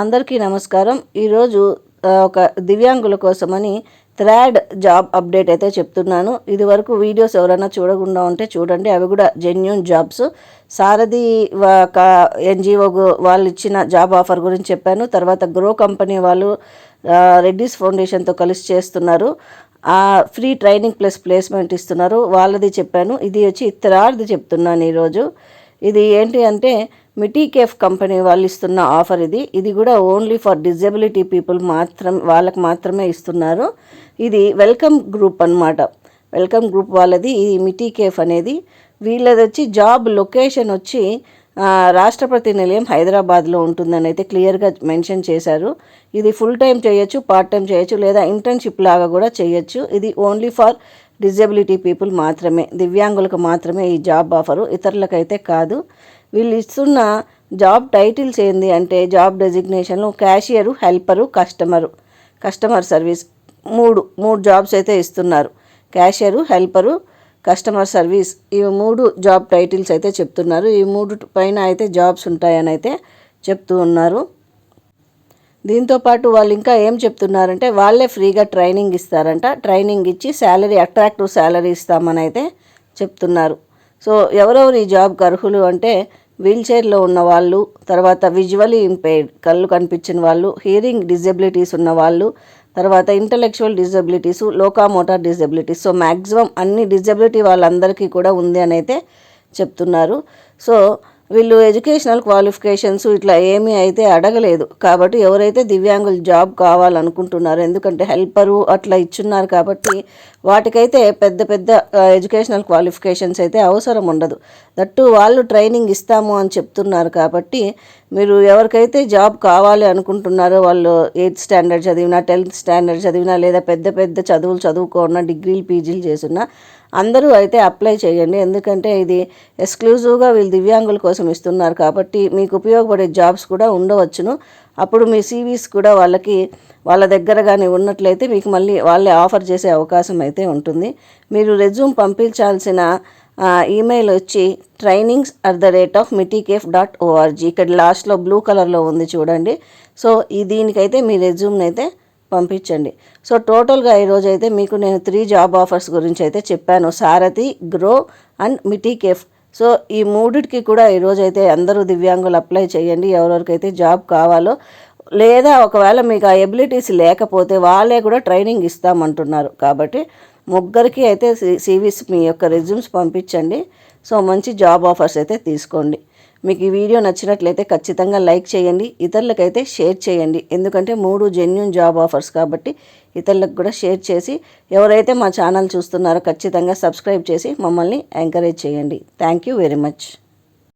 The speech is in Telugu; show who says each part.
Speaker 1: అందరికీ నమస్కారం. ఈరోజు ఒక దివ్యాంగుల కోసమని థ్రాడ్ జాబ్ అప్డేట్ అయితే చెప్తున్నాను. ఇది వరకు వీడియోస్ ఎవరైనా చూడకుండా ఉంటే చూడండి. అవి కూడా జెన్యున్ జాబ్స్. సారథి ఎన్జిఓ వాళ్ళు ఇచ్చిన జాబ్ ఆఫర్ గురించి చెప్పాను. తర్వాత గ్రో కంపెనీ వాళ్ళు రెడ్డిస్ ఫౌండేషన్తో కలిసి చేస్తున్నారు. ఆ ఫ్రీ ట్రైనింగ్ ప్లస్ ప్లేస్మెంట్ ఇస్తున్నారు. వాళ్ళది చెప్పాను. ఇది వచ్చి థ్రాడ్ది చెప్తున్నాను ఈరోజు. ఇది ఏంటి అంటే మిటీకేఫ్ కంపెనీ వాళ్ళు ఇస్తున్న ఆఫర్ ఇది. ఇది కూడా ఓన్లీ ఫర్ డిజబిలిటీ పీపుల్ మాత్రం వాళ్ళకి మాత్రమే ఇస్తున్నారు. ఇది వెల్కమ్ గ్రూప్ అన్నమాట. వెల్కమ్ గ్రూప్ వాళ్ళది. ఈ మిటీకేఫ్ అనేది వీళ్ళది వచ్చి జాబ్ లొకేషన్ వచ్చి రాష్ట్రపతి నిలయం హైదరాబాద్లో ఉంటుందని అయితే క్లియర్గా మెన్షన్ చేశారు. ఇది ఫుల్ టైం చేయొచ్చు పార్ట్ టైం చేయొచ్చు లేదా ఇంటర్న్షిప్ లాగా కూడా చేయొచ్చు. ఇది ఓన్లీ ఫర్ డిజబిలిటీ పీపుల్ మాత్రమే దివ్యాంగులకు మాత్రమే ఈ జాబ్ ఆఫరు. ఇతరులకైతే కాదు. వీళ్ళు ఇస్తున్న జాబ్ టైటిల్స్ ఏంది అంటే job డెసిగ్నేషన్లు cashier helper customer. Customer service మూడు మూడు జాబ్స్ అయితే ఇస్తున్నారు. క్యాషియరు హెల్పరు కస్టమర్ సర్వీస్ ఈ మూడు జాబ్ టైటిల్స్ అయితే చెప్తున్నారు. ఈ మూడు పైన అయితే జాబ్స్ ఉంటాయని అయితే చెప్తూ ఉన్నారు. దీంతో పాటు వాళ్ళు ఇంకా ఏం చెప్తున్నారంటే వాళ్ళే ఫ్రీగా ట్రైనింగ్ ఇస్తారంట. ట్రైనింగ్ ఇచ్చి శాలరీ అట్రాక్టివ్ శాలరీ ఇస్తామని అయితే చెప్తున్నారు. సో ఎవరెవరు ఈ జాబ్కి అర్హులు అంటే వీల్చైర్లో ఉన్న వాళ్ళు తర్వాత విజువలీ ఇంపేర్డ్ కళ్ళు కనిపించిన వాళ్ళు హియరింగ్ డిజబిలిటీస్ ఉన్న వాళ్ళు తర్వాత intellectual disabilities locomotor disabilities so maximum అన్ని డిజబిలిటీ వాళ్ళందరికీ కూడా ఉంది అని అయితే చెప్తున్నారు. సో వీళ్ళు ఎడ్యుకేషనల్ క్వాలిఫికేషన్స్ ఇట్లా ఏమీ అయితే అడగలేదు. కాబట్టి ఎవరైతే దివ్యాంగులు జాబ్ కావాలనుకుంటున్నారో ఎందుకంటే హెల్పరు అట్లా ఇచ్చున్నారు కాబట్టి వాటికైతే పెద్ద పెద్ద ఎడ్యుకేషనల్ క్వాలిఫికేషన్స్ అయితే అవసరం ఉండదు. దట్టు వాళ్ళు ట్రైనింగ్ ఇస్తాము అని చెప్తున్నారు కాబట్టి మీరు ఎవరికైతే జాబ్ కావాలి అనుకుంటున్నారో వాళ్ళు ఎయిత్ స్టాండర్డ్ చదివినా టెన్త్ స్టాండర్డ్ చదివినా లేదా పెద్ద పెద్ద చదువులు చదువుకున్నా డిగ్రీలు పీజీలు చేసినా అందరూ అయితే అప్లై చేయండి. ఎందుకంటే ఇది ఎక్స్క్లూజివ్గా వీళ్ళు దివ్యాంగుల కోసం ఇస్తున్నారు కాబట్టి మీకు ఉపయోగపడే జాబ్స్ కూడా ఉండవచ్చును. అప్పుడు మీ సీవీస్ కూడా వాళ్ళకి వాళ్ళ దగ్గర కానీ ఉన్నట్లయితే మీకు మళ్ళీ వాళ్ళే ఆఫర్ చేసే అవకాశం అయితే ఉంటుంది. మీరు రెజ్యూమ్ పంపించాల్సిన ఈమెయిల్ వచ్చి trainings at the rate of మిటీకేఫ్ dot ORG ఇక్కడ లాస్ట్లో బ్లూ కలర్లో ఉంది చూడండి. సో ఈ దీనికైతే మీ రెజ్యూమ్ని అయితే పంపించండి. సో టోటల్గా ఈరోజు అయితే మీకు నేను త్రీ జాబ్ ఆఫర్స్ గురించి అయితే చెప్పాను. సారథి గ్రో అండ్ మిటీకేఫ్ సో ఈ మూడిటికి కూడా ఈరోజు అయితే అందరూ దివ్యాంగులు అప్లై చేయండి. ఎవరెవరికైతే జాబ్ కావాలో లేదా ఒకవేళ మీకు ఆ ఎబిలిటీస్ లేకపోతే వాళ్ళే కూడా ట్రైనింగ్ ఇస్తామంటున్నారు. కాబట్టి ముగ్గురికి అయితే సివిస్ మీ యొక్క రెజ్యూమ్స్ పంపించండి. సో మంచి జాబ్ ఆఫర్స్ అయితే తీసుకోండి. మీకు ఈ వీడియో నచ్చినట్లయితే ఖచ్చితంగా లైక్ చేయండి. ఇతరులకైతే షేర్ చేయండి. ఎందుకంటే మూడు జెన్యున్ జాబ్ ఆఫర్స్ కాబట్టి ఇతరులకు కూడా షేర్ చేసి ఎవరైతే మా ఛానల్ చూస్తున్నారో ఖచ్చితంగా సబ్స్క్రైబ్ చేసి మమ్మల్ని ఎంకరేజ్ చేయండి. Thank you very much.